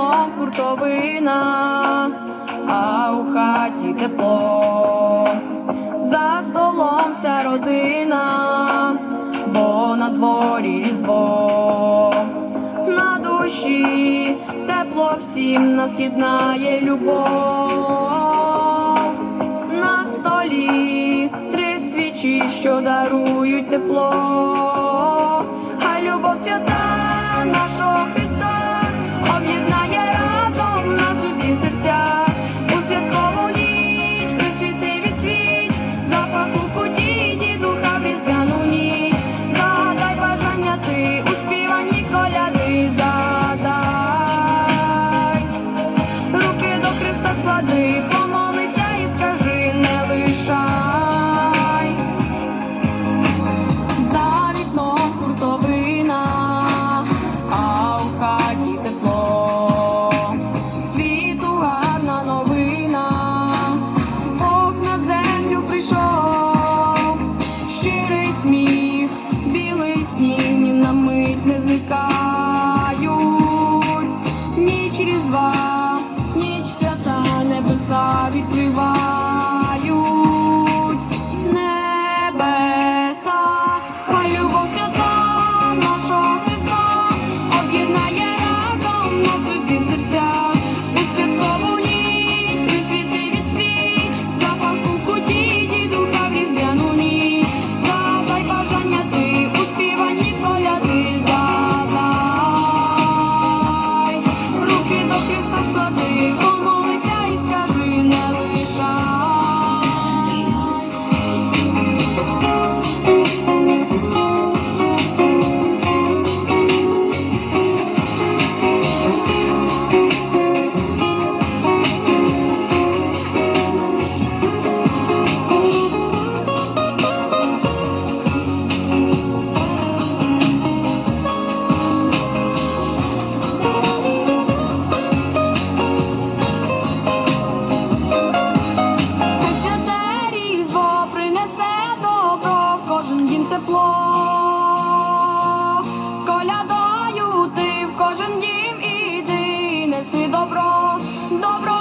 вікно куртовина, а у хаті тепло, за столом вся родина, бо на дворі різдво, на душі тепло всім нас єднає любов, на столі три свічі, що дарують тепло, а любов свята нашого. неси добро, добро.